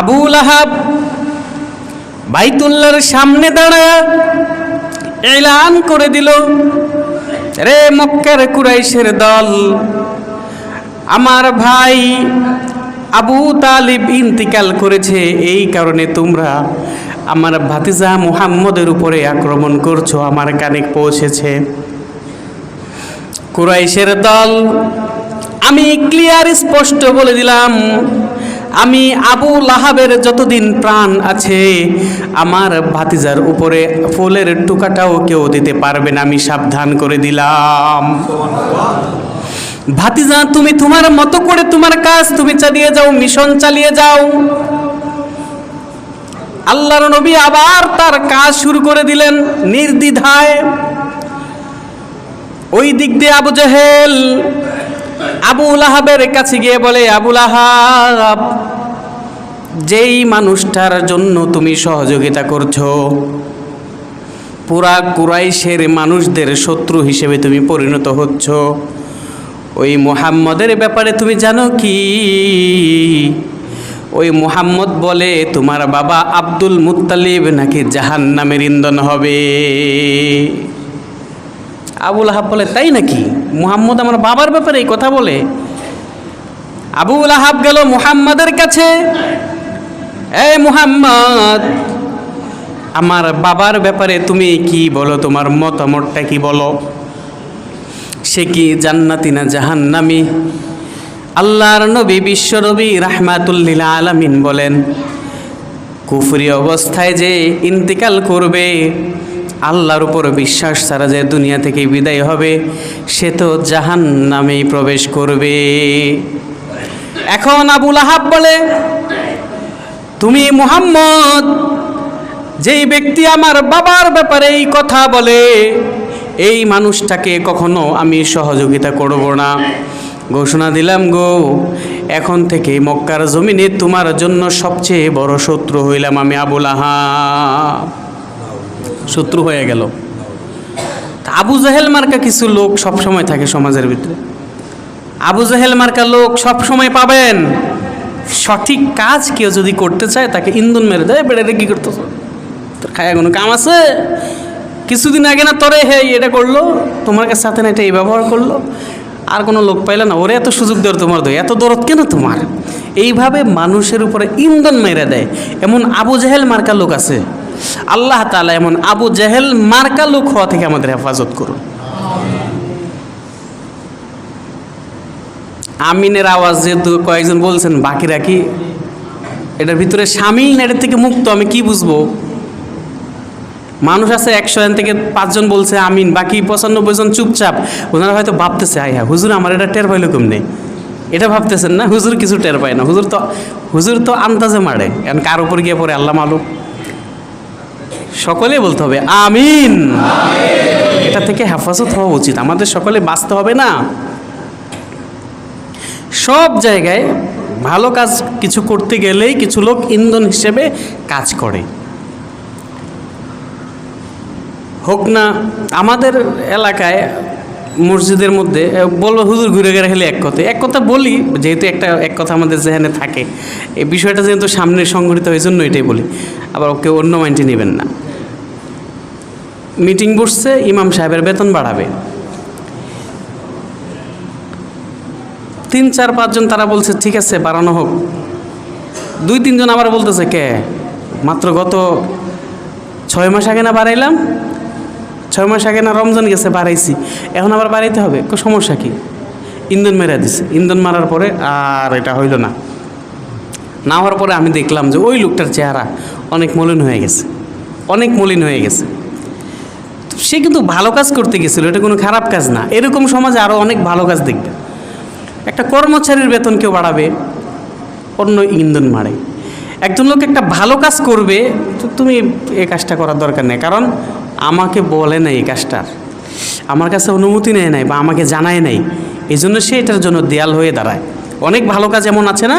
আবুল আহাব বাইতুল্লার সামনে দাঁড়ায় এলান করে দিল, রে মক্কার কুরাইশের দল, আমার ভাই আবু তালিব ইন্তিকাল করেছে, এই কারণে তোমরা আমার ভাতিজা মুহাম্মদের উপরে আক্রমণ করছ, আমার কানে পৌঁছেছে। কুরাইশের দল, আমি ক্লিয়ার স্পষ্ট বলে দিলাম আমি আবু লাহাবের যতদিন প্রাণ আছে, আমার ভাতিজার উপরে ফুলের টুকাটাও কেউ দিতে পারবে না, আমি সাবধান করে দিলাম। ভাতিজা, তুমি তোমার মতো করে তোমার কাজ তুমি চালিয়ে যাও, মিশন চালিয়ে যাও। আল্লাহর নবী আবার তার কাজ শুরু করে দিলেন নির্দ্বিধায়। ওই দিক দিয়ে আবু জাহেল আবু লাহাবের কাছে গিয়ে বলে, আবু লাহাব, যেই মানুষটার জন্য তুমি সহযোগিতা করছ, পুরা কুরাইশের মানুষদের শত্রু হিসেবে তুমি পরিণত হচ্ছ। ওই মুহাম্মদের ব্যাপারে তুমি জানো কি? ওই মুহাম্মদ বলে, তোমার বাবা আব্দুল মুত্তালিব নাকি জাহান নামের ইন্ধন হবে? আবুল আহাব বলে, তাই নাকি? মুহাম্মদ আমার বাবার ব্যাপারে এই কথা বলে? আবুল আহাব গেল মুহাম্মাদের কাছে। এ মুহাম্মদ, আমার বাবার ব্যাপারে তুমি কি বলো? তোমার মতামতটা কি বলো? সে কি জান্নাতি না জাহান্নামি? আল্লাহর নবী বিশ্বনবী রাহমাতুল্লিল আলামিন বলেন, কুফরি অবস্থায় যে ইন্তিকাল করবে আল্লাহর উপর বিশ্বাস ছাড়া যে দুনিয়া থেকে বিদায় হবে, সে তো জাহান নামেই প্রবেশ করবে। এখন আবুল আহাব বলে, তুমি মুহাম্মদ, যেই ব্যক্তি আমার বাবার ব্যাপারে এই কথা বলে, এই মানুষটাকে কখনো আমি সহযোগিতা করব না। ঘোষণা দিলাম গো, এখন থেকে মক্কার জমিনে তোমার জন্য সবচেয়ে বড় শত্রু হইলাম আমি আবুল আহাব শত্রু হয়ে গেল। আবু জাহেল মার্কা কিছু লোক সব সময় থাকে সমাজের ভিতরে। আবু জাহেল মার্কা লোক সব সময় পাবেন। সঠিক কাজ কেউ যদি করতে চায়, তাকে ইন্ধন মেরে দেয়, বেড়ে কি করতেছ? তোর খায়া কোনো কাম আছে? কিছুদিন আগে না তোরে হে এটা করল, তোমার কাছে সাথে না এটা এই ব্যবহার করল। আর কোনো লোক পাইলে না, ওরে এত সুযোগ দেওয়ার তোমার দই এত দরদ কেন তোমার? এইভাবে মানুষের উপরে ইন্ধন মেরে দেয়। এমন আবু জাহেল মার্কা লোক আছে আল্লাহ তালা এমন আবু জাহেল মার্কা লোক হওয়া থেকে আমাদের হেফাজত করুন। আমিনের আওয়াজ যেহেতু কয়েকজন বলছেন, বাকিরা কি এটার ভিতরে সামিল না? এটার থেকে মুক্ত, আমি কি বুঝব? মানুষ আছে একশো জন থেকে পাঁচজন বলছে আমিন, বাকি পঁচানব্বই জন চুপচাপ। ওনারা হয়তো ভাবতেছে আই হ্যাঁ হুজুর আমার এটা টের পাইলো কেমনে এটা ভাবতেছেন না? হুজুর কিছু টের পায় না। হুজুর তো হুজুর তো আন্দাজে মারে। কারণ কার উপর গিয়ে পড়ে? আল্লাহ মালুম। সকলে বলতে হবে, আমিন। এটা থেকে হেফাজত হওয়া উচিত। আমাদের সকলে বাঁচতে হবে না। সব জায়গায় ভালো কাজ কিছু করতে গেলেই কিছু লোক ইন্ধন হিসেবে কাজ করে। হোক না, আমাদের এলাকায় মসজিদের মধ্যে বলব হুজুর, ঘুরে ঘুরে খেলে এক কথা। এক কথা বলি, যেহেতু একটা, এক কথা আমাদের জেহানে থাকে। এই বিষয়টা যেহেতু সামনে সংঘটিত হয়েছে জন্য এটাই বলি। আবার ওকে অন্য মাইন্ডে নেবেন না। মিটিং বসছে, ইমাম সাহেবের বেতন বাড়াবে। তিন, চার, পাঁচজন তারা বলছে, ঠিক আছে, বাড়ানো হোক। দুই, তিনজন আবার বলতেছে, কে? মাত্র গত ছয় মাস আগে না বাড়াইলাম ছয় মাস আগে না রমজান গেছে, বাড়াইছি। এখন আবার বাড়াইতে হবে। সমস্যা কি? ইন্ধন মেরা দিছে। ইন্ধন মারার পরে আর এটা হইল না। না হওয়ার পরে আমি দেখলাম যে ওই লোকটার চেহারা অনেক মলিন হয়ে গেছে। অনেক মলিন হয়ে গেছে। সে কিন্তু ভালো কাজ করতে গেছিল। এটা কোনো খারাপ কাজ না। এরকম সমাজে আরও অনেক ভালো কাজ দেখবে। একটা কর্মচারীর বেতন কেউ বাড়াবে, অন্য ইন্ধন মারে। একজন লোক একটা ভালো কাজ করবে, তো তুমি এই কাজটা করার দরকার নেই। কারণ আমাকে বলে নাই এই কাজটার আমার কাছে অনুমতি নেয় নাই বা আমাকে জানায় নাই। এই জন্য সে এটার জন্য দেয়াল হয়ে দাঁড়ায়। অনেক ভালো কাজ এমন আছে না?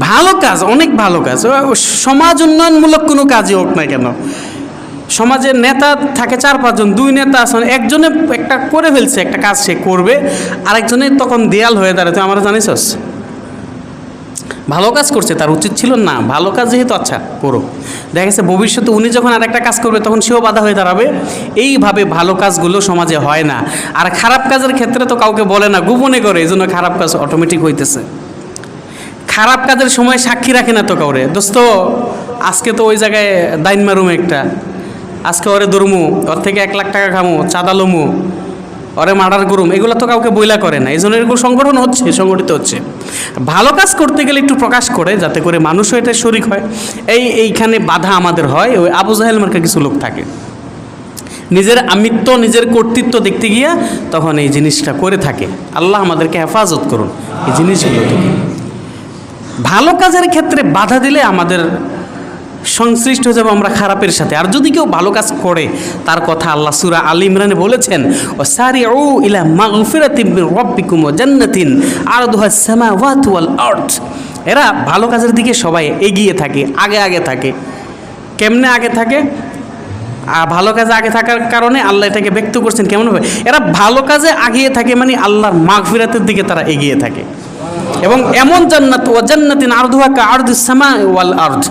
ভালো কাজ, অনেক ভালো কাজ। সমাজ উন্নয়নমূলক কোনো কাজই হোক না কেন। সমাজের নেতা থাকে চার পাঁচজন, দুই নেতা আছেন, একজনে একটা করে ফেলছে, একটা কাজ সে করবে আরেকজনে তখন দেয়াল হয়ে দাঁড়ায়। তুই আমার জানিস ভালো কাজ করছে, তার উচিত ছিল না। ভালো কাজ যেহেতু আচ্ছা করো দেখা গেছে, ভবিষ্যতে উনি যখন আর একটা কাজ করবে, তখন সেও বাধা হয়ে দাঁড়াবে। এইভাবে ভালো কাজগুলো সমাজে হয় না। আর খারাপ কাজের ক্ষেত্রে তো কাউকে বলে না, গোপনে করে, এই জন্য খারাপ কাজ অটোমেটিক হইতেছে। খারাপ কাজের সময় সাক্ষী রাখে না তো কাউরে। দোস্ত, আজকে তো ওই জায়গায় দাইন মারুম একটা। আজকে ওরে দরমু, ওর থেকে এক লাখ টাকা খামু, চাঁদা লমু। ওরে মার্ডার করুম এগুলো তো কাউকে বইলা করে না। এই জন্য এরকম সংগঠন হচ্ছে সংগঠিত হচ্ছে। ভালো কাজ করতে গেলে একটু প্রকাশ করে, যাতে করে মানুষও এটা শরিক হয়। এই এইখানে বাধা আমাদের হয়, ওই আবু জাহেল মার্কা কিছু লোক থাকে। নিজের আমিত্ব, নিজের কর্তৃত্ব দেখতে গিয়া তখন এই জিনিসটা করে থাকে। আল্লাহ আমাদেরকে হেফাজত করুন, এই জিনিসগুলো ভালো কাজের ক্ষেত্রে বাধা দিলে আমাদের সংশ্লিষ্ট হয়ে যাব আমরা খারাপের সাথে। আর যদি কেউ ভালো কাজ করে, তার কথা আল্লাহ সুরা আল ইমরানে বলেছেন ও সারি ও ইলা মাগফিরাতিম রাব্বিকুম ওয়া জান্নাতিন আরদুহা সামাওয়াতু ওয়াল আরদ। এরা ভালো কাজের দিকে সবাই এগিয়ে থাকে, আগে আগে থাকে। কেমনে আগে থাকে? আর ভালো কাজে আগে থাকার কারণে আল্লাহ এটাকে ব্যক্ত করছেন কেমন হবে এরা ভালো কাজে আগিয়ে থাকে মানে আল্লাহর মাগফিরাতের দিকে তারা এগিয়ে থাকে। এবং এমন জান্নাত ও জান্নাতিন আরদুহাকা আরদুস সামা ওয়াল আরদ।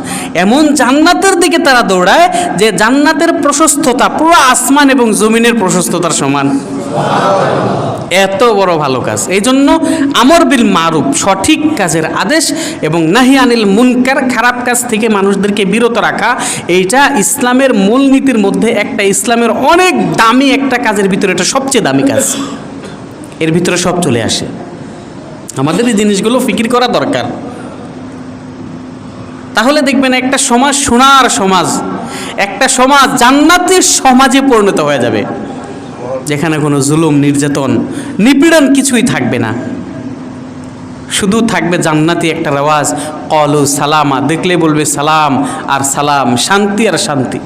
এমন জান্নাতের দিকে তারা দৌড়ায় যে জান্নাতের প্রশস্ততা, পুরো আসমান এবং জমিনের প্রশস্ততার সমান। এত বড় ভালো কাজ। এই জন্য আমর বিল মারুফ সঠিক কাজের আদেশ এবং নাহি আনিল মুনকার, খারাপ কাজ থেকে মানুষদেরকে বিরত রাখা, এইটা ইসলামের মূলনীতির মধ্যে একটা, ইসলামের অনেক দামি একটা কাজের ভিতরে এটা সবচেয়ে দামি কাজ। এর ভিতরে সব চলে আসে। আমাদের এই জিনিসগুলো ফিকির করা দরকার। তাহলে দেখবেন একটা সমাজ সোনার সমাজ, একটা সমাজ জান্নাতের সমাজে পরিণত হয়ে যাবে। যেখানে কোনো জুলুম, নির্যাতন, নিপীড়ন কিছুই থাকবে না। শুধু থাকবে জান্নাতি একটা রেওয়াজ, কলু সালামা, দেখলে বলবে সালাম আর সালাম, শান্তি আর শান্তি।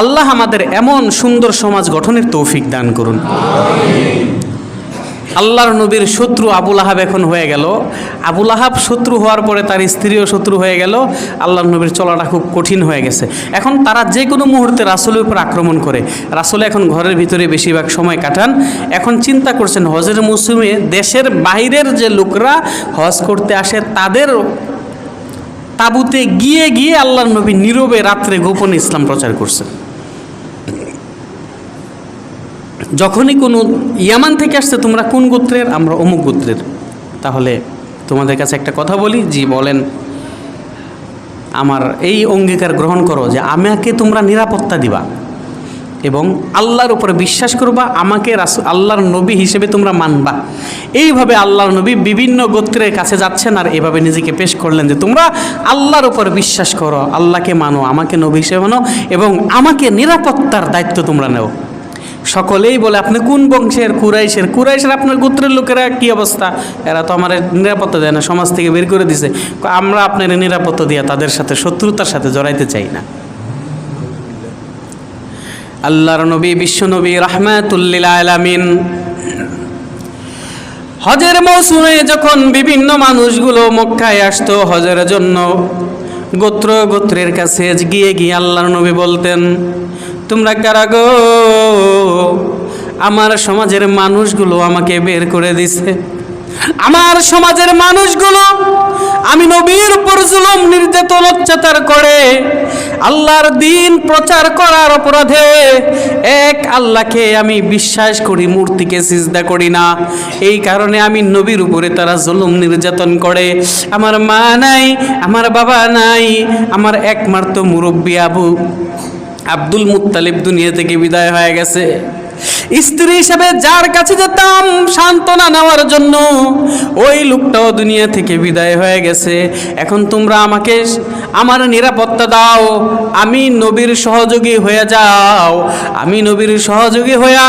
আল্লাহ আমাদের এমন সুন্দর সমাজ গঠনের তৌফিক দান করুন। আল্লাহর নবীর শত্রু আবুল আহাব এখন হয়ে গেল। আবুল আহাব শত্রু হওয়ার পরে তার স্ত্রীও শত্রু হয়ে গেল। আল্লাহর নবীর চলাটা খুব কঠিন হয়ে গেছে। এখন তারা যে কোনো মুহূর্তে রাসুলের উপর আক্রমণ করে। রাসুল এখন ঘরের ভিতরে বেশিরভাগ সময় কাটান। এখন চিন্তা করছেন, হজের মৌসুমে দেশের বাইরের যে লোকরা হজ করতে আসে, তাদের তাবুতে গিয়ে গিয়ে আল্লাহর নবী নীরবে রাত্রে গোপনে ইসলাম প্রচার করছেন। যখনই কোনো ইয়ামান থেকে আসছে, তোমরা কোন গোত্রের? আমরা অমুক গোত্রের। তাহলে তোমাদের কাছে একটা কথা বলি, জি বলেন, আমার এই অঙ্গীকার গ্রহণ করো যে আমাকে তোমরা নিরাপত্তা দিবা এবং আল্লাহর উপরে বিশ্বাস করবা, আমাকে রাসু, আল্লাহর নবী হিসেবে তোমরা মানবা। এইভাবে আল্লাহর নবী বিভিন্ন গোত্রের কাছে যাচ্ছেন আর এভাবে নিজেকে পেশ করলেন যে তোমরা আল্লাহর উপর বিশ্বাস করো, আল্লাহকে মানো, আমাকে নবী হিসেবে মানো এবং আমাকে নিরাপত্তার দায়িত্ব তোমরা নেও। সকলেই বলে, আপনি কোন বংশের কুরাইশের? কুরাইশের আপনার গোত্রের লোকেরা কি অবস্থা? এরা তো আমার নিরাপত্তা দেয় না, সমাজ থেকে বের করে দিছে। আমরা আপনার নিরাপত্তা দিয়া তাদের সাথে, শত্রুতার সাথে জড়াইতে চাই না। আল্লাহর নবী, বিশ্ব নবী আলামিন। হজের মৌসুমে যখন বিভিন্ন মানুষগুলো মক্কায় আসতো, হজের জন্য গোত্র গোত্রের কাছে গিয়ে গিয়ে আল্লাহর নবী বলতেন তোমরা কারা গো? আমার সমাজের মানুষগুলো আমাকে বের করে দিছে। আমার সমাজের মানুষগুলো আমি নবীর উপর জুলুম, নির্যাতন, অত্যাচার করে আল্লাহর দিন প্রচার করার অপরাধে এক আল্লাহকে আমি বিশ্বাস করি, মূর্তিকে সিজদা করি না। এই কারণে আমি নবীর উপরে তারা জুলুম, নির্যাতন করে। আমার মা নাই, আমার বাবা নাই, আমার একমাত্র মুরব্বী আবু আব্দুল মুত্তালিব দুনিয়া থেকে বিদায় হয়ে গেছে। স্ত্রী হিসাবে যার কাছে যেতাম সান্ত্বনা নেওয়ার জন্য, ওই লোকটাও দুনিয়া থেকে বিদায় হয়ে গেছে। এখন তোমরা আমাকে আমার নিরাপত্তা দাও, আমি নবীর সহযোগী হয়ে যাও। আমি নবীর সহযোগী হইয়া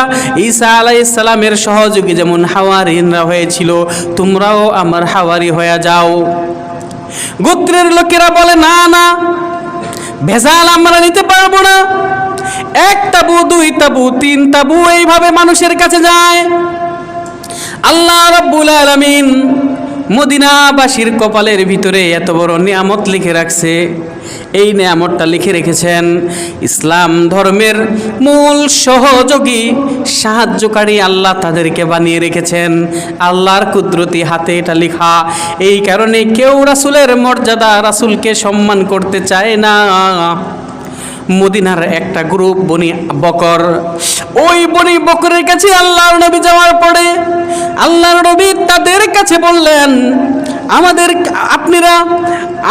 ঈসা আলাইসালামের সহযোগী যেমন হাওয়ারিনরা হয়েছিল, তোমরাও আমার হাওয়ারি হয়ে যাও। গোত্রের লোকেরা বলে, না না ভেজাল আমরা নিতে পারব না। এক তাবু, দুই তাবু, তিন তাবু, এইভাবে মানুষের কাছে যায়। আল্লাহ রাব্বুল আলামিন মদিনাবাসীর কপালের ভিতরে এত বড় নিয়ামত লিখে রাখছে। এই নিয়ামতটা লিখে রেখেছেন ইসলাম ধর্মের মূল সহযোগী, সাহায্যকারী আল্লাহ তাদেরকে বানিয়ে রেখেছেন। আল্লাহর কুদরতি হাতে এটা লেখা। এই কারণে কেউ রাসুলের মর্যাদা রাসুলকে সম্মান করতে চায় না। মদিনার একটা গ্রুপ, বনি বকর। ওই বনি বকরের কাছে আল্লাহর নবী যাওয়ার পরে আল্লাহর নবী তাদের কাছে বললেন, আমাদের আপনারা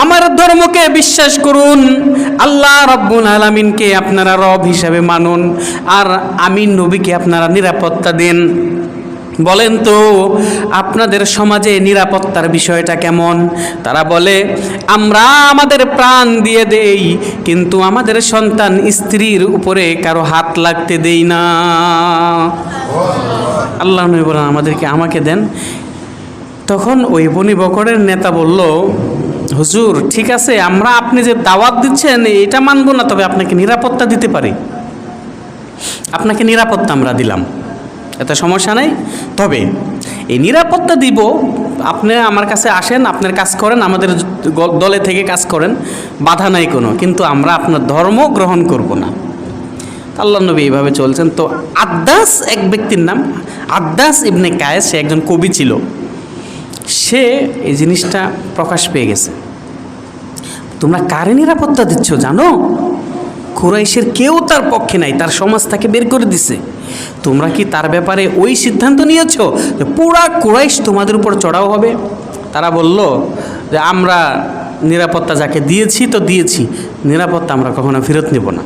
আমার ধর্মকে বিশ্বাস করুন। আল্লাহ রব্বুল আলমিনকে আপনারা রব হিসাবে মানুন। আর আমি নবীকে আপনারা নিরাপত্তা দিন। বলেন তো, আপনাদের সমাজে নিরাপত্তার বিষয়টা কেমন? তারা বলে, আমরা আমাদের প্রাণ দিয়ে দেই, কিন্তু আমাদের সন্তান স্ত্রীর উপরে কারও হাত লাগতে দেই না। আল্লাহ নবী বলেন, আমাদেরকে আমাকে দেন। তখন ওই বনি বকরের নেতা বলল, হুজুর, ঠিক আছে, আমরা আপনি যে দাওয়াত দিচ্ছেন, এটা মানবো না, তবে আপনাকে নিরাপত্তা দিতে পারি। আপনাকে নিরাপত্তা আমরা দিলাম। এত সমস্যা নেই। তবে এই নিরাপত্তা দিব, আপনি আমার কাছে আসেন, আপনার কাজ করেন, আমাদের দলে থেকে কাজ করেন, বাধা নাই কোনো, কিন্তু আমরা আপনার ধর্ম গ্রহণ করব না। আল্লাহ নবী এইভাবে চলছেন। তো আদ্দাস এক ব্যক্তির নাম, আদ্দাস ইবনে কায়েস, সে একজন কবি ছিল। সে এই জিনিসটা প্রকাশ পেয়ে গেছে। তোমরা কারে নিরাপত্তা দিচ্ছ জানো? কুরাইশের কেউ তার পক্ষে নাই, তার সমাজ তাকে বের করে দিছে। তোমরা কি তার ব্যাপারে ওই সিদ্ধান্ত নিয়েছো যে পুরা কুরাইশ তোমাদের উপর চড়াও হবে? তারা বলল যে আমরা নিরাপত্তা যাকে দিয়েছি তো দিয়েছি, নিরাপত্তা আমরা কখনো ফেরত নেব না।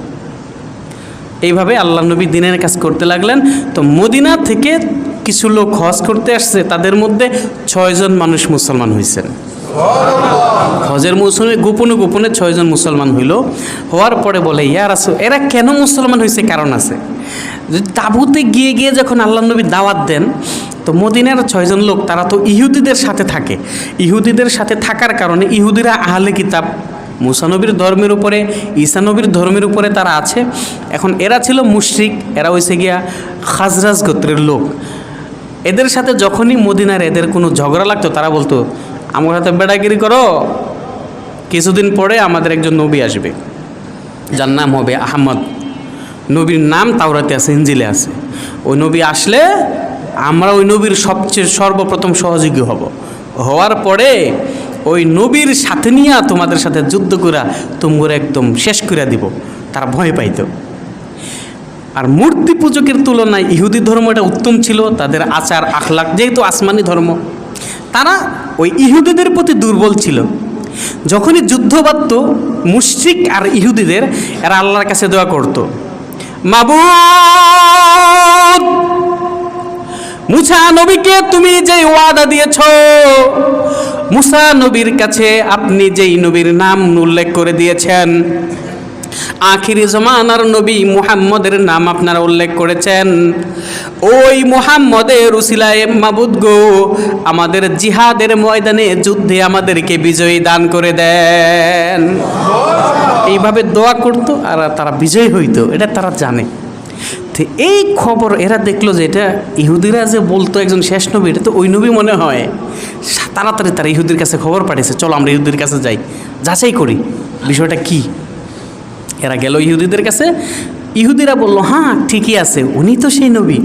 এইভাবে আল্লাহ নবী দিনের কাজ করতে লাগলেন। তো মদিনা থেকে কিছু লোক হজ করতে আসছে, তাদের মধ্যে ছয়জন মানুষ মুসলমান হয়েছেন হজের মৌসুমে গোপনে গোপনে ছয়জন মুসলমান হইল। হওয়ার পরে বলে ইয়ার আসো এরা কেন মুসলমান হয়েছে কারণ আছে? যদি তাবুতে গিয়ে গিয়ে যখন আল্লাহ নবী দাওয়াত দেন, তো মদিনার ছয়জন লোক, তারা তো ইহুদিদের সাথে থাকে। ইহুদিদের সাথে থাকার কারণে ইহুদিরা আহলে কিতাব মুসানবীর ধর্মের উপরে ঈসানবীর ধর্মের উপরে তারা আছে। এখন এরা ছিল মুশরিক, এরা হয়েছে গিয়া খাজরাজ গোত্রের লোক। এদের সাথে যখনই মদিনার এদের কোনো ঝগড়া লাগতো, তারা বলতো আমার সাথে বেড়াগিরি করো। কিছুদিন পরে আমাদের একজন নবী আসবে। যার নাম হবে আহমদ। নবীর নাম তাওরাতে আছে ইঞ্জিলে আছে। ওই নবী আসলে আমরা ওই নবীর সবচেয়ে সর্বপ্রথম সহযোগী হব। হওয়ার পরে ওই নবীর সাথে নিয়ে তোমাদের সাথে যুদ্ধ করা তোমরা একদম শেষ করে দিব। তারা ভয় পাইত। আর মূর্তি পূজকের তুলনায় ইহুদি ধর্মটা উত্তম ছিল, তাদের আচার আখলাক যেহেতু আসমানি ধর্ম। তারা ওই ইহুদিদের প্রতি দুর্বল ছিল। যখনই যুদ্ধ বাধ্য মুশরিক আর ইহুদিদের, এরা আল্লাহর কাছে দোয়া করতো। মাবুদ! মুসা নবীকে তুমি যে ওয়াদা দিয়েছ, মুসা নবীর কাছে আপনি যেই নবীর নাম উল্লেখ করে দিয়েছেন আখিরি জমানার নবী মুহাম্মদের নাম আপনারা উল্লেখ করেছেন। ওই মুহাম্মদের উসিলায়, মাবুদ গো, আমাদের জিহাদের ময়দানে যুদ্ধে আমাদেরকে বিজয়ী দান করে দেন। এইভাবে দোয়া করতো আর তারা বিজয়ী হইতো, এটা তারা জানে। তো এই খবর এরা দেখল যে এটা ইহুদিরা যে বলতো একজন শেষ নবী, এটা তো ওই নবী মনে হয়। তাড়াতাড়ি তারা ইহুদির কাছে খবর পাঠিয়েছে, চলো আমরা ইহুদির কাছে যাই। যাচাই করি, বিষয়টা কি? এরা গেল ইহুদিদের কাছে। ইহুদিরা বলল হ্যাঁ ঠিকই আছে, উনি তো সেই নবী।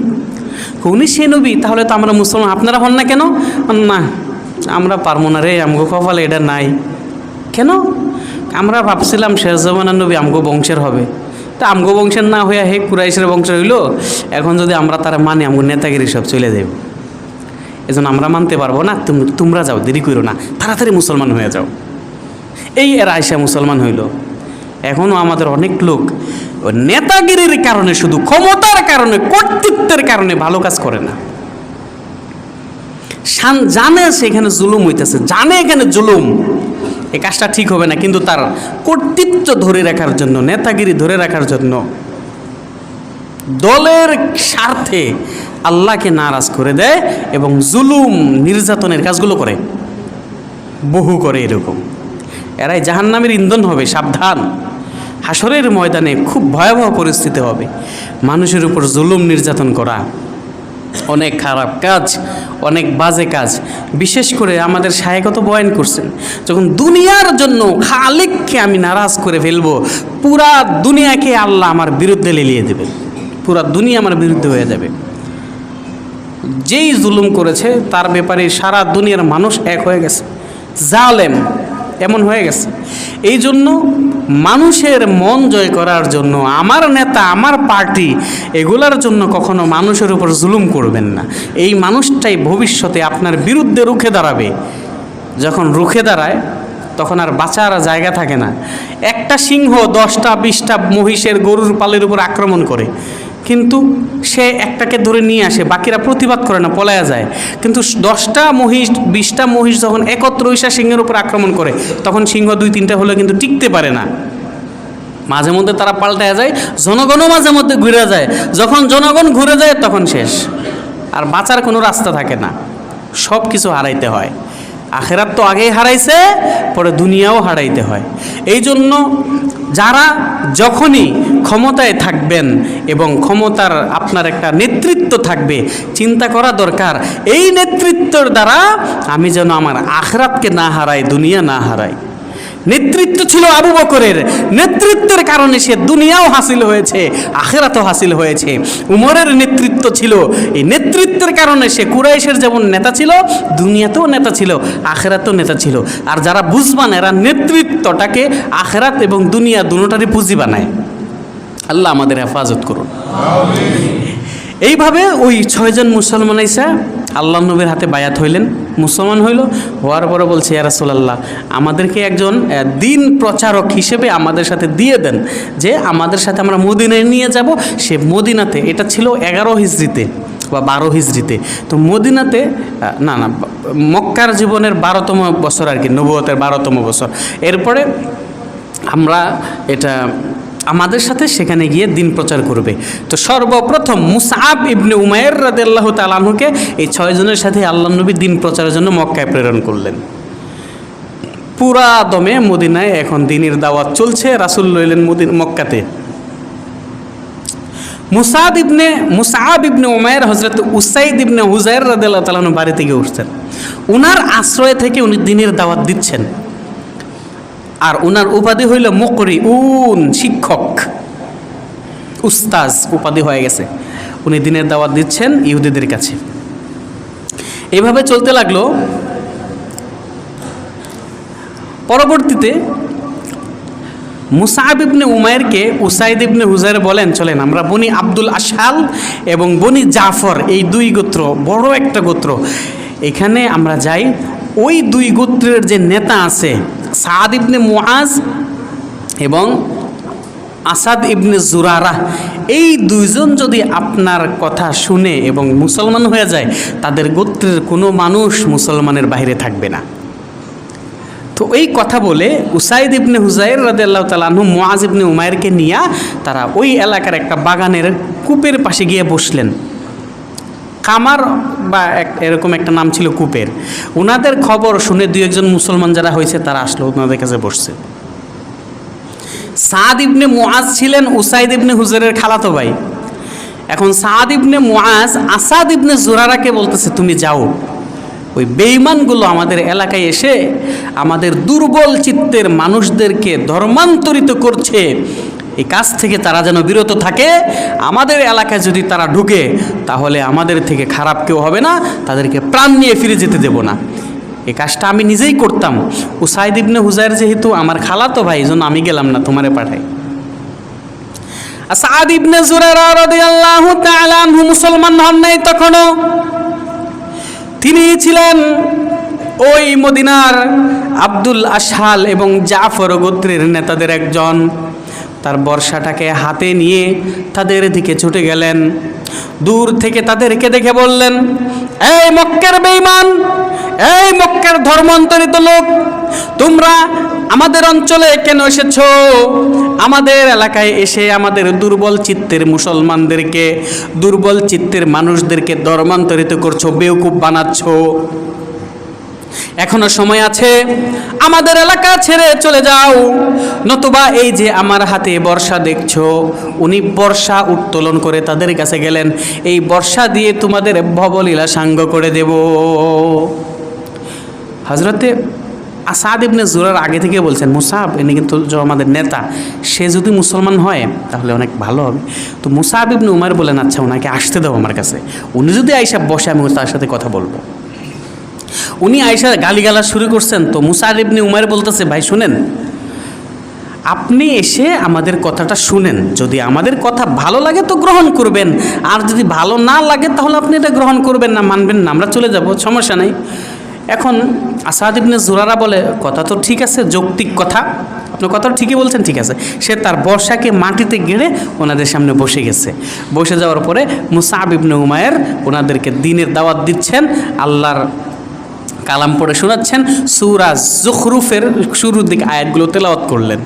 উনি সেই নবী, তাহলে তো আমরা মুসলমান, আপনারা হন না কেন? না, আমরা পারব না রে, আমগো কপালে এটা নাই। কেন? আমরা ভাবছিলাম শেষ জমানার নবী আমগো বংশের হবে। তা আমগো বংশের না হইয়া হে কুরাইশের বংশ হইল, এখন যদি আমরা তারা মানি আমগো নেতাগিরি সব চলে যাবে এজন্য আমরা মানতে পারব না, তুম- তোমরা যাও, দেরি করো না, তাড়াতাড়ি মুসলমান হয়ে যাও। এই এরা আইসা মুসলমান হইল। এখনও আমাদের অনেক লোক নেতাগিরির কারণে শুধু ক্ষমতার কারণে, কর্তৃত্বের কারণে ভালো কাজ করে না। জানে সেখানে জুলুম হইতেছে, জানে এখানে জুলুম। এই কাজটা ঠিক হবে না, কিন্তু তার কর্তৃত্ব ধরে রাখার জন্য, নেতাগিরি ধরে রাখার জন্য দলের স্বার্থে আল্লাহকে নারাজ করে দেয় এবং জুলুম নির্যাতনের কাজগুলো করে। বহু করে এরকম। এরাই জাহান্নামের ইন্ধন হবে, সাবধান। হাসরের ময়দানে খুব ভয়াবহ পরিস্থিতি হবে। মানুষের উপর জুলুম নির্যাতন করা, অনেক খারাপ কাজ, অনেক বাজে কাজ। বিশেষ করে আমাদের সাহেকত বয়ান করছেন, যখন দুনিয়ার জন্য খালিককে আমি নারাজ করে ফেলব, পুরা দুনিয়াকে আল্লাহ আমার বিরুদ্ধে লেলিয়ে দেবে। পুরা দুনিয়া আমার বিরুদ্ধে হয়ে যাবে। যেই জুলুম করেছে, তার ব্যাপারে সারা দুনিয়ার মানুষ এক হয়ে গেছে। জালেম এমন হয়ে গেছে। এই জন্য মানুষের মন জয় করার জন্য, আমার নেতা, আমার পার্টি, এগুলার জন্য কখনো মানুষের উপর জুলুম করবেন না। এই মানুষটাই ভবিষ্যতে আপনার বিরুদ্ধে রুখে দাঁড়াবে। যখন রুখে দাঁড়ায়, তখন আর বাঁচার জায়গা থাকে না। একটা সিংহ দশটা, বিশটা মহিষের গরুর পালের উপর আক্রমণ করে। কিন্তু সে একটাকে ধরে নিয়ে আসে, বাকিরা প্রতিবাদ করে না, পলায়া যায়। কিন্তু দশটা মহিষ, বিশটা মহিষ যখন একত্র ঈশা সিংহের উপর আক্রমণ করে, তখন সিংহ দুই তিনটা হলে কিন্তু টিকতে পারে না। মাঝে মধ্যে তারা পাল্টায় যায়, জনগণও মাঝে মধ্যে ঘুরে যায়। যখন জনগণ ঘুরে যায়, তখন শেষ। আর বাঁচার কোনো রাস্তা থাকে না। সব কিছু হারাইতে হয়। আখেরাত তো আগেই হারাইছে, পরে দুনিয়াও হারাইতে হয়। এই জন্য যারা যখনই ক্ষমতায় থাকবেন এবং ক্ষমতার আপনার একটা নেতৃত্ব থাকবে, চিন্তা করা দরকার, এই নেতৃত্বর দ্বারা আমি যেন আমার আখরাতকে না হারাই, দুনিয়া না হারাই। নেতৃত্ব ছিল আবু বকরের। নেতৃত্বের কারণে সে দুনিয়াও হাসিল হয়েছে আখেরাতও হাসিল হয়েছে। উমরের নেতৃত্ব ছিল। এই নেতৃত্বের কারণে সে কুরাইশের যেমন নেতা ছিল দুনিয়াতেও নেতা ছিল আখেরাতেও নেতা ছিল। আর যারা বুঝবান এরা নেতৃত্বটাকে আখেরাত এবং দুনিয়া দুটারই পুঁজি বানায়। আল্লাহ আমাদের হেফাজত করুন। এইভাবে ওই ছয়জন মুসলমান আইসা আল্লাহ নবীর হাতে বায়াত হইলেন। মুসলমান হইল, হওয়ার পরে বলছে, ইয়া রাসূলুল্লাহ, আমাদেরকে একজন দিন প্রচারক হিসেবে আমাদের সাথে দিয়ে দেন। যে আমাদের সাথে আমরা মদিনায় নিয়ে যাব, সে মদিনাতে, এটা ছিল এগারো হিজড়িতে বা বারো হিজড়িতে। তো মদিনাতে না না, মক্কার জীবনের বারোতম বছর আর কি, নবুয়তের বারোতম বছর। এরপরে আমরা এটা আমাদের সাথে সেখানে গিয়ে দিন প্রচার করবে। তো সর্বপ্রথম মুসাব ইবনে উমায়ের রাদিয়াল্লাহ তালাহুকে এই ছয়জনের সাথে আল্লাহ নবী দিন প্রচারের জন্য মক্কায় প্রেরণ করলেন। পুরা দমে মদিনায় এখন দিনের দাওয়াত চলছে, রাসুল লইলেন মদিন মক্কাতে। মুসাদ ইবনে মুসাব ইবনে উমায়ের হজরত উসাইদ ইবনে হুজাইর রাদিয়াল্লাহু তাআলা বাড়ি থেকে উঠছেন। উনার আশ্রয় থেকে উনি দিনের দাওয়াত দিচ্ছেন। আর ওনার উপাধি হইল মকরি উন শিক্ষক। উস্তাজ উপাধি হয়ে গেছে। উনি দিনের দাওয়াত দিচ্ছেন ইহুদিদের কাছে। এভাবে চলতে লাগল। পরবর্তীতে মুসাব ইবনে উমায়েরকে উসাইদ ইবনে হুজাইর বলেন, চলেন, আমরা বনি আব্দুল আশাল এবং বনি জাফর, এই দুই গোত্র, বড় একটা গোত্র। এখানে আমরা যাই। ওই দুই গোত্রের যে নেতা আছে সাদ ইবনে মুআজ এবং আসাদ ইবনে জুরারা, এই দুইজন যদি আপনার কথা শুনে এবং মুসলমান হয়ে যায়, তাদের গোত্রের কোনো মানুষ মুসলমানের বাইরে থাকবে না। তো এই কথা বলে উসাইদ ইবনে হুজাইর রাদিয়াল্লাহু তাআলা আনহু মুআজ ইবনে উমায়েরকে নিয়ে তারা ওই এলাকার একটা বাগানের কূপের পাশে গিয়ে বসলেন। কামার বা এক এরকম একটা নাম ছিল কূপের। ওনাদের খবর শুনে দুই একজন মুসলমান যারা হয়েছে, তারা আসলো ওনাদের কাছে বসছে। সাদ ইবনে মুআজ ছিলেন উসাইদ ইবনে হুজাইরের খালাতো ভাই। এখন সাদ ইবনে মুআজ আসাদ ইবনে জোরারাকে বলতেছে, তুমি যাও। ওই বেঈমানগুলো আমাদের এলাকায় এসে আমাদের দুর্বল চিত্তের মানুষদেরকে ধর্মান্তরিত করছে। এই কাজ থেকে তারা যেন বিরত থাকে, আমাদের এলাকায় যদি তারা ঢুকে, তাহলে আমাদের থেকে খারাপ কেউ হবে না, তাদেরকে প্রাণ নিয়ে ফিরে যেতে দেব না। এই কাজটা আমি নিজেই করতাম। ও উসাইদ ইবনে হুজাইর যেহেতু আমার খালাতো ভাই জন্য আমি গেলাম না, তোমারে পাঠাই। সাদ ইবনে জুরারা রাদিয়াল্লাহু তাআলা আনহু মুসলমান হন নাই তখনও। তিনি ছিলেন ওই মদিনার আব্দুল আশহাল এবং জাফর গোত্রের নেতাদের একজন। তার বর্ষাটাকে হাতে নিয়ে তাদের দিকে ছুটে গেলেন। দূর থেকে তাদেরকে দেখে বললেন, এই মক্কের বেঈমান, এই মক্কের ধর্মান্তরিত লোক, তোমরা আমাদের অঞ্চলে কেন এসেছ? আমাদের এলাকায় এসে আমাদের দুর্বল চিত্তের মুসলমানদেরকে, দুর্বল চিত্তের মানুষদেরকে ধর্মান্তরিত করছ, বেউকুব বানাচ্ছো। এখনও সময় আছে। আমাদের এলাকা ছেড়ে চলে যাও। নতুবা এই যে আমার হাতে বর্ষা দেখছ, উনি বর্ষা উত্তোলন করে তাদের কাছে গেলেন। এই বর্ষা দিয়ে তোমাদের ভবলীলা সাঙ্গ করে দেব। হজরতে আসাদ ইবনে জুরার আগে থেকে বলছেন, মুসাব, ইনি কিন্তু আমাদের নেতা, সে যদি মুসলমান হয়, তাহলে অনেক ভালো হবে। তো মুসাব ইবনে উমার বলেন আচ্ছা ওনাকে আসতে দাও আমার কাছে। উনি যদি আইসা বসে, আমি তার সাথে কথা বলব। উনি আইসা গালিগালা শুরু করছেন। তো মুসার ইবনে উমার বলতেছে, ভাই, শুনেন, আপনি এসে আমাদের কথাটা শুনেন। যদি আমাদের কথা ভালো লাগে তো গ্রহণ করবেন। আর যদি ভালো না লাগে তাহলে আপনি এটা গ্রহণ করবেন না, মানবেন না। আমরা চলে যাব, সমস্যা নাই। এখন আসাদ ইবনে জোরারা বলে, কথা তো ঠিক আছে, যৌক্তিক কথা। আপনার কথা ঠিকই বলছেন, ঠিক আছে। সে তার বর্ষাকে মাটিতে গেড়ে ওনাদের সামনে বসে গেছে। বসে যাওয়ার পরে মুসাব ইবনে উমায়ের ওনাদেরকে দিনের দাওয়াত দিচ্ছেন, আল্লাহর কালাম পড়ে শোনাচ্ছেন। সুরা জুখরুফের শুরুর দিকে আয়াতগুলো তেলাওয়াত করলেন।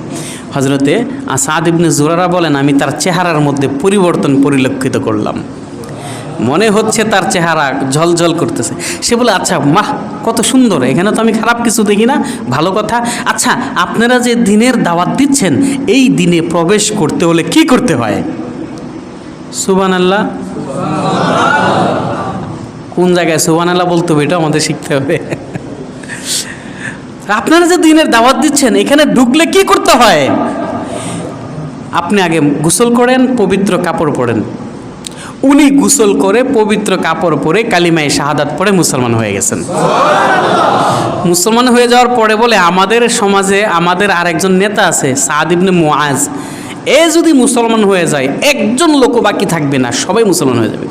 হজরতে আসাদ ইবনে জুরারা বলেন, আমি তার চেহারার মধ্যে পরিবর্তন পরিলক্ষিত করলাম। মনে হচ্ছে তার চেহারা ঝলঝল করতেছে। সে বলে আচ্ছা মাহ কত সুন্দর। এখানে তো আমি খারাপ কিছু দেখি না। ভালো কথা। আচ্ছা আপনারা যে দিনের দাওয়াত দিচ্ছেন, এই দিনে প্রবেশ করতে হলে কি করতে হয়? সুবান আল্লাহ কোন জায়গায় সুবান আল্লাহ বলতে হবে, এটা আমাদের শিখতে হবে। আপনারা যে দিনের দাওয়াত দিচ্ছেন, এখানে ঢুকলে কি করতে হয়? আপনি আগে গোসল করেন, পবিত্র কাপড় পরেন। উনি গোসল করে, পবিত্র কাপড় পরে কালিমায় শাহাদাত পরে মুসলমান হয়ে গেছেন। মুসলমান হয়ে যাওয়ার পরে বলে, আমাদের সমাজে আমাদের আরেকজন নেতা আছে, সাদ ইবনে এ যদি মুসলমান হয়ে যায়, একজন লোক বাকি থাকবে না, সবাই মুসলমান হয়ে যাবে।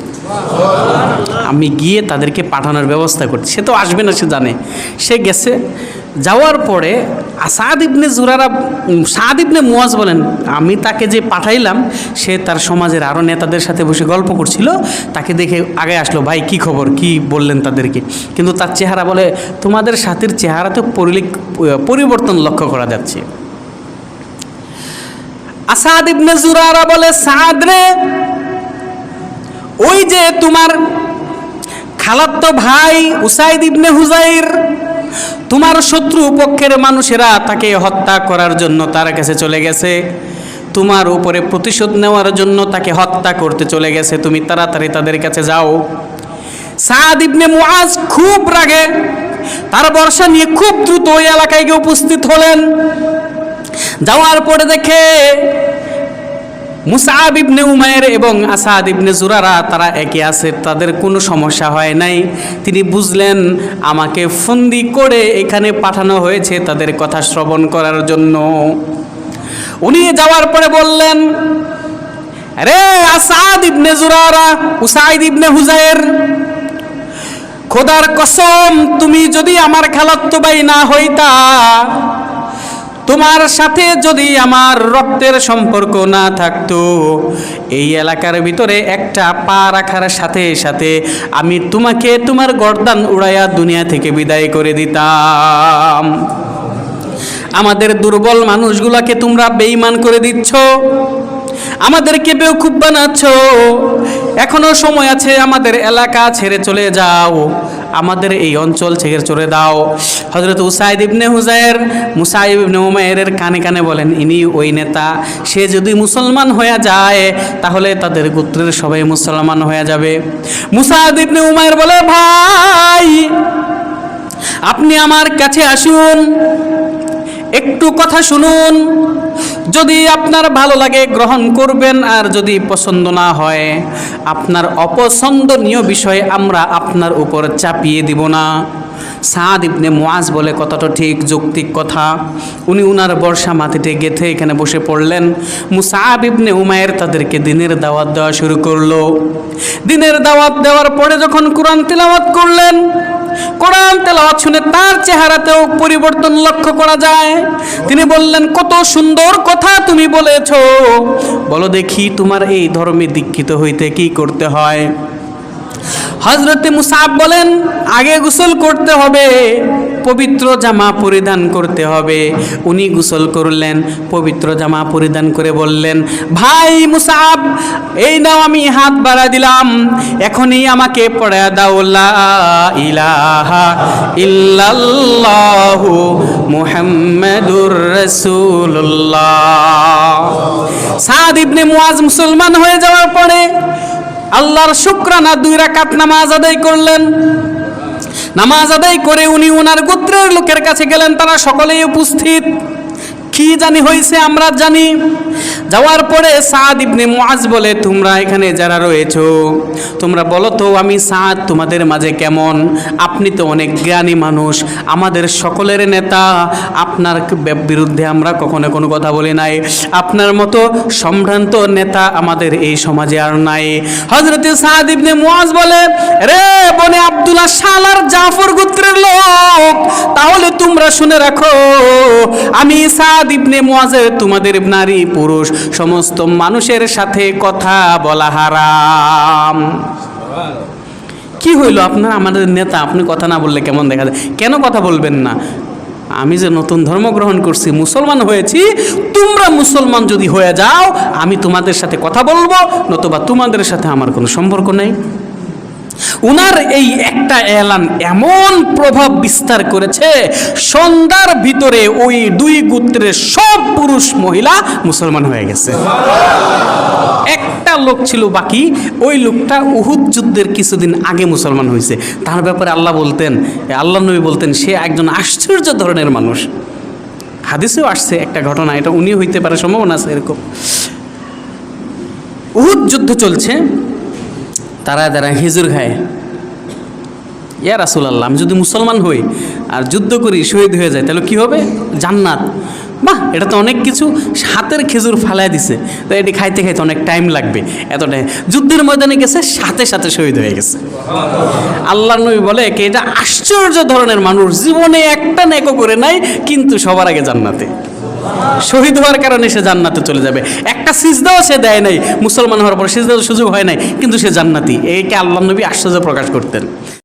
আমি গিয়ে তাদেরকে পাঠানোর ব্যবস্থা করছি। সে তো আসবে না, সে জানে। সে গেছে, যাওয়ার পরে সাদ ইবনে জুরারা, সাদ ইবনে মুয়াজ বলেন, আমি তাকে যে পাঠাইলাম, সে তার সমাজের আরও নেতাদের সাথে বসে গল্প করছিল, তাকে দেখে আগে আসলো, ভাই, কি খবর? কি বললেন তাদেরকে? কিন্তু তার চেহারা বলে, তোমাদের সাথীর চেহারাতে পরিবর্তন লক্ষ্য করা যাচ্ছে। আসাদ ইবনে জুরারা বলে, সাদ রে, ওই যে তোমার খালাত্ত ভাই উসাইদ ইবনে হুজাইর তোমার শত্রু পক্ষের মানুষেরা তাকে হত্যা করার জন্য তার কাছে চলে গেছে। তোমার উপরে প্রতিশোধ নেওয়ার জন্য তাকে হত্যা করতে চলে গেছে। তুমি তাড়াতাড়ি তাদের কাছে যাও। সাদ ইবনে মুআজ খুব রাগে, তার বর্ষা নিয়ে খুব দ্রুত ওই এলাকায় গিয়ে উপস্থিত হলেন। যাওয়ার পরে দেখে মুসাব ইবনে উমায়ের এবং আসাদ ইবনে জুরারা তারা একে আছে, তাদের কোনো সমস্যা হয় নাই। তিনি বুঝলেন, আমাকে ফন্দি করে এখানে পাঠানো হয়েছে তাদের কথা শ্রবণ করার জন্য। উনি যাওয়ার পরে বললেন, রে Asad ibn Zurara, Usaid ibn Hudair, খোদার কসম, তুমি যদি আমার খালাত্ত ভাই না হইতা তোমার সাথে যদি আমার রক্তের সম্পর্ক না থাকতো, এই এলাকার ভিতরে একটা পা রাখার সাথে সাথে আমি তোমাকে তোমার গর্দান উড়াইয়া দুনিয়া থেকে বিদায় করে দিতাম। আমাদের দুর্বল মানুষগুলাকে তোমরা বেইমান করে দিচ্ছ। আমাদেরকে বেউকুব বানাচ্ছ। এখনও সময় আছে, আমাদের এলাকা ছেড়ে চলে যাও। আমাদের এই অঞ্চল ছেড়ে চলে দাও। হজরত উসাইদ ইবনে হুজায়ের মুসাইব ইবনে উমায়ের কানে কানে বলেন, ইনি ওই নেতা। সে যদি মুসলমান হয়ে যায়, তাহলে তাদের গোত্রের সবাই মুসলমান হয়ে যাবে। মুসাইদ ইবনে উমায়ের বলে, ভাই, আপনি আমার কাছে আসুন। একটু কথা শুনুন। যদি আপনার ভালো লাগে গ্রহণ করবেন আর যদি পছন্দ না হয়, আপনার অপছন্দনীয় বিষয়ে আমরা আপনার উপর চাপিয়ে দিব না। সাদ ইবনে মুআজ বলে কতটা ঠিক, যৌক্তিক কথা। উনি উনার বর্ষা মাটিতে গেথে এখানে বসে পড়লেন। মুসাব ইবনে উমায়ের তাদেরকে দিনের দাওয়াত দেওয়া শুরু করল। দিনের দাওয়াত দেওয়ার পরে যখন কোরআন তিলাওয়াত করলেন কোরআন তেলাওয়াত শুনে তার চেহারাতেও পরিবর্তন লক্ষ্য করা যায়। তিনি বললেন, কত সুন্দর কথা তুমি বলেছ। বলো দেখি তোমার এই ধর্মে দীক্ষিত হইতে কি করতে হয়? হজরতে মুসাব বলেন, আগে গোসল করতে হবে, পবিত্র জামা পরিধান করতে হবে। উনি গোসল করলেন, পবিত্র জামা পরিধান করে বললেন, ভাই মুসাব, এই নাও আমি হাত বাড়া দিলাম, এখনই আমাকে পড়ে দাও, লা ইলাহা ইল্লাল্লাহু মুহাম্মাদুর সাদ ইবনে মুয়াজ মুসলমান হয়ে যাওয়ার পরে আল্লাহর শুক্রানা দুই রাকাত নামাজ আদায় করলেন। নামাজ আদায় করে উনি ওনার গোত্রের লোকের কাছে গেলেন, তারা সকলেই উপস্থিত। কি জানি হয়েছে আমরা জানি। যাওয়ার পরে সাদ ইবনে মুআজ বলে, তোমরা এখানে যারা রয়েছো, তোমরা বলো তো, আমি সাদ, তোমাদের মাঝে কেমন? আপনি তো অনেক জ্ঞানী মানুষ, আমাদের সকলের নেতা। আপনার বিরুদ্ধে আমরা কখনো কোনো কথা বলি নাই। আপনার মতো সম্ভ্রান্ত নেতা আমাদের এই সমাজে আর নাই। হজরত সাদ ইবনে মুআজ বলে, রে বনে আব্দুল্লাহ শালার জাফর গোত্রের লোক, তাহলে তোমরা শুনে রাখো, আমি সাদ ইবনে মুআজের তোমাদের নারী পুরুষ, সমস্ত মানুষের সাথে কথা বলা হারাম। কি হইল আপনার, আমাদের নেতা, আপনি কথা না বললে কেমন দেখা যায়? কেন কথা বলবেন না? আমি যে নতুন ধর্ম গ্রহণ করছি, মুসলমান হয়েছি, তোমরা মুসলমান যদি হয়ে যাও, আমি তোমাদের সাথে কথা বলব, নতুবা তোমাদের সাথে আমার কোনো সম্পর্ক নেই। উনার এই একটা এলান এমন প্রভাব বিস্তার করেছে, সন্ধ্যার ভিতরে ওই দুই গোত্রের সব পুরুষ মহিলা মুসলমান হয়ে গেছে। একটা লোক ছিল বাকি, ওই লোকটা উহুদ যুদ্ধের কিছুদিন আগে মুসলমান হয়েছে। তার ব্যাপারে আল্লাহ বলতেন, আল্লাহ নবী বলতেন, সে একজন আশ্চর্য ধরনের মানুষ। হাদিসেও আসছে একটা ঘটনা, এটা উনি হইতে পারে, সম্ভাবনা আছে এরকম। উহুদ যুদ্ধ চলছে তারা তারা হিজুর খায়। ইয়া রাসুল আল্লাহ আমি যদি মুসলমান হই আর যুদ্ধ করি, শহীদ হয়ে যায়, তাহলে কি হবে? জান্নাত। বাহ, এটা তো অনেক কিছু। হাতের খেজুর ফালাই দিছে। তো এটি খাইতে খাইতে অনেক টাইম লাগবে এতটাই। যুদ্ধের ময়দানে গেছে, সাথে সাথে শহীদ হয়ে গেছে। আল্লাহ নবী বলে কি এটা আশ্চর্য ধরনের মানুষ। জীবনে একটা নেকো করে নাই, কিন্তু সবার আগে জান্নাতে। শহীদ হওয়ার কারণে সে জান্নাতে চলে যাবে। একটা সিজদাও সে দেয় নাই, মুসলমান হওয়ার পর সিজদার সুযোগ হয় নাই, কিন্তু সে জান্নাতি। একে আল্লাহ নবী আশ্চর্য প্রকাশ করতেন।